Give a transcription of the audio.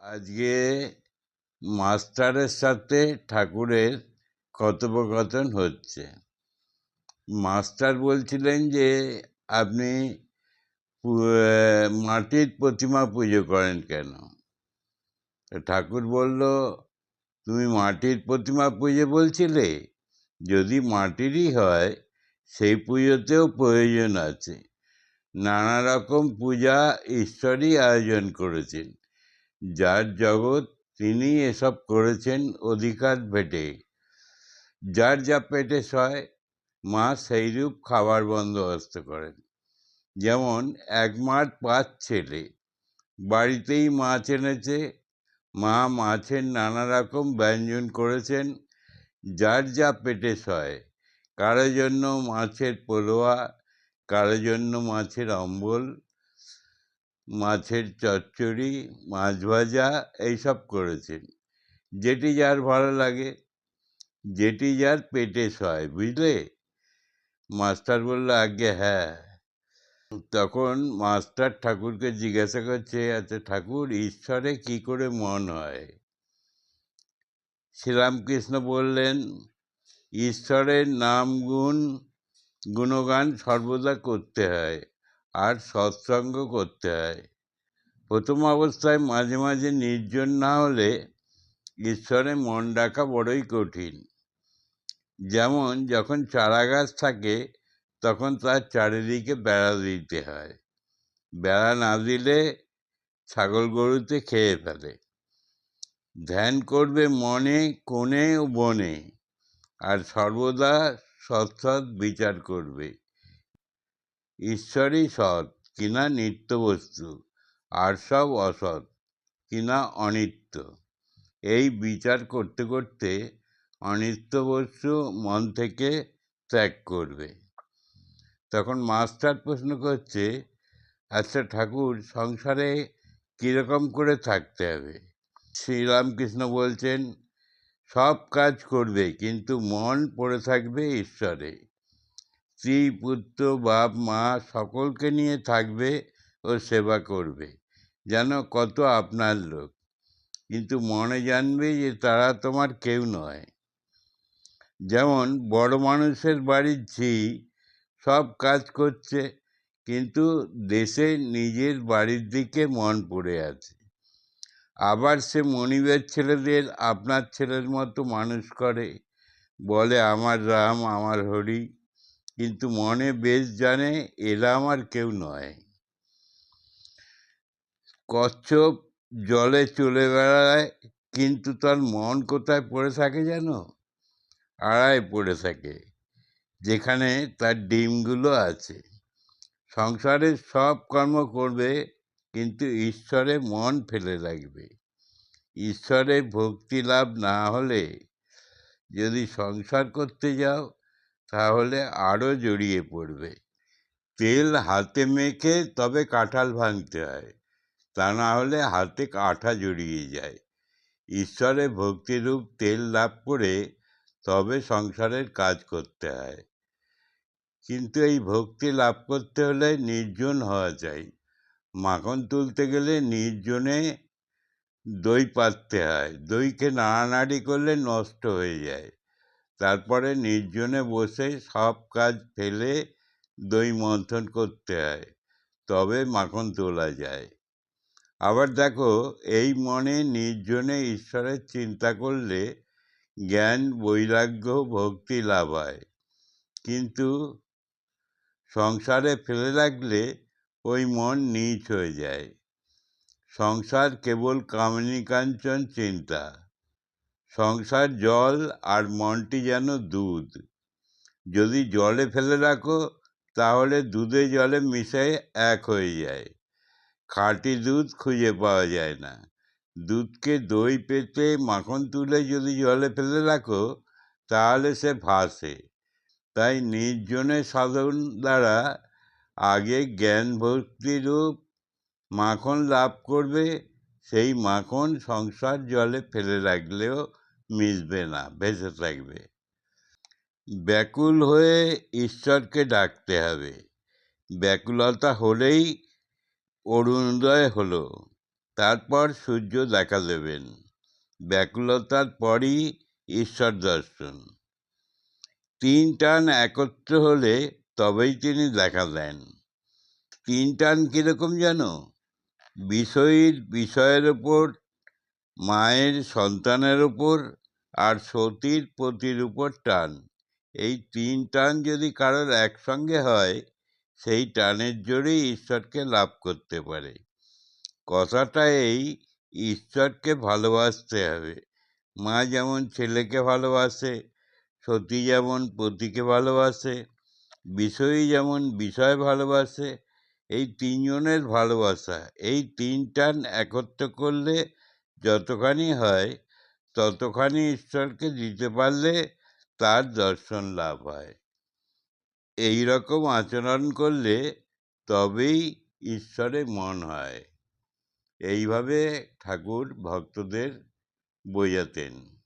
আজকে মাস্টারের সাথে ঠাকুরের কথোপকথন হচ্ছে। মাস্টার বলছিলেন যে, আপনি মাটির প্রতিমা পুজো করেন কেন? ঠাকুর বলল, তুমি মাটির প্রতিমা পুজো বলছিলে? যদি মাটিরই হয়, সেই পুজোতেও প্রয়োজন আছে। নানা রকম পূজা ঈশ্বরই আয়োজন করেছেন। যার জগৎ তিনি এসব করেছেন অধিকার ভেটে। যার যা পেটে সয়, মা সেইরূপ খাবার বন্দোবস্ত করেন। যেমন এক মাঠ পাঁচ ছেলে, বাড়িতেই মাছ এনেছে, মা মাছের নানা রকম ব্যঞ্জন করেছেন, যার যা পেটে সয়, কারও জন্য মাছের পোলোয়া, কারও জন্য মাছের অম্বল মাছের চচ্চড়ি, মাছ ভাজা এইসব করেছেন যেটি যার ভালো লাগে, যেটি যার পেটে সয়, বুঝলে? মাস্টার বলল আগে হ্যাঁ। তখন মাস্টার ঠাকুরকে জিজ্ঞাসা করছে আচ্ছা ঠাকুর, ঈশ্বরে কি করে মন হয়? শ্রীরামকৃষ্ণ বললেন, ঈশ্বরের নাম, গুণ, গুণগান সর্বদা করতে হয়। আর সৎসঙ্গ করতে হয়। প্রথম অবস্থায় মাঝে মাঝে নির্জন না হলে ঈশ্বরে মন ডাকা বড়ই কঠিন। যেমন যখন চারা গাছ থাকে, তখন তার চারিদিকে বেড়া দিতে হয়। বেড়া না দিলে ছাগল গরুতে খেয়ে ফেলে। ধ্যান করবে মনে, কোণে ও বনে। আর সর্বদা সৎ সৎ বিচার করবে। ঈশ্বরই সৎ, কিনা নিত্য বস্তু আর সব অসৎ, কিনা অনিত্য। এই বিচার করতে করতে অনিত্য বস্তু মন থেকে ত্যাগ করবে। তখন মাস্টার প্রশ্ন করছে আচ্ছা ঠাকুর, সংসারে কীরকম করে থাকতে হবে? শ্রীরামকৃষ্ণ বলছেন, সব কাজ করবে, কিন্তু মন পড়ে থাকবে ঈশ্বরে। স্ত্রী, পুত্র, বাপ, মা সকলকে নিয়ে থাকবে ও সেবা করবে। যেন কত আপনার লোক। কিন্তু মনে জানবে যে তারা তোমার কেউ নয়। যেমন বড় মানুষের বাড়ির ঝি সব কাজ করছে, কিন্তু দেশে নিজের বাড়ির দিকে মন পড়ে আছে। আবার সে মনিবের ছেলেদের আপনার ছেলের মতো মানুষ করে। বলে, আমার রাম, আমার হরি। কিন্তু মনে বেশ জানে এরা আমার কেউ নয়। কচ্ছপ জলে চলে বেড়ায়, কিন্তু তার মন কোথায় পড়ে থাকে যেন আড়ায় পড়ে থাকে, যেখানে তার ডিমগুলো আছে। সংসারে সব কর্ম করবে, কিন্তু ঈশ্বরে মন ফেলে রাখবে। ঈশ্বরে ভক্তি লাভ না হলে যদি সংসার করতে যাও তাহলে আরও জড়িয়ে পড়বে। তেল হাতে মেখে তবে কাঁঠাল ভাঙতে হয়। তা না হলে হাতে আঠা জড়িয়ে যায়। ঈশ্বরে ভক্তিরূপ তেল লাভ করে তবে সংসারের কাজ করতে হয়। কিন্তু এই ভক্তি লাভ করতে হলে নির্জন হওয়া চাই। মাখন তুলতে গেলে নির্জনে দই পাততে হয়। দইকে নাড়ানাড়ি করলে নষ্ট হয়ে যায়। তারপরে নির্জনে বসে সব কাজ ফেলে দই মন্থন করতে হয়, তবে মাখন তোলা যায়। আবার দেখো, এই মনে নির্জনে ঈশ্বরের চিন্তা করলে জ্ঞান, বৈরাগ্য, ভক্তি লাভ হয়। কিন্তু সংসারে ফেলে রাখলে ওই মন নীচ হয়ে যায়। সংসার কেবল কামিনী কাঞ্চন চিন্তা। সংসার, জল আর মনটি যেন দুধ। যদি জলে ফেলে রাখো, তাহলে দুধে জলে মিশে এক হয়ে যায়। খাঁটি দুধ খুঁজে পাওয়া যায় না। দুধকে দই পেতে মাখন তুলে যদি জলে ফেলে রাখো, তাহলে সে ভাসে। তাই নির্জনে সাধন দ্বারা আগে জ্ঞান ভক্তিরূপ মাখন লাভ করবে। সেই মাখন সংসার জলে ফেলে রাখলেও মিশবে না ভেসে থাকবে। ব্যাকুল হয়ে ঈশ্বরকে ডাকতে হবে। ব্যাকুলতা হলেই অরুণোদয় হলো। তারপর সূর্য দেখা দেবেন। ব্যাকুলতার পরই ঈশ্বর দর্শন। তিন টান একত্র হলে তবেই তিনি দেখা দেন। তিন টান কীরকম জানো? বিষয়ীর বিষয়ের ওপর, মায়ের সন্তানের ওপর আর সতীর পতির উপর টান। এই তিন টান যদি কারোর একসঙ্গে হয়, সেই টানের জোরেই ঈশ্বরকে লাভ করতে পারে। কথাটা এই, ঈশ্বরকে ভালোবাসতে হবে। মা যেমন ছেলেকে ভালোবাসে, সতী যেমন পতিকে ভালোবাসে, বিষয়ী যেমন বিষয় ভালোবাসে, এই তিনজনের ভালোবাসা, এই তিন টান একত্র করলে যতখানি হয় ততখানি ঈশ্বরকে দিতে পারলে তার দর্শন লাভ হয়। এই রকম আচরণ করলে তবেই ঈশ্বরে মন হয়। এইভাবে ঠাকুর ভক্তদের বোঝাতেন।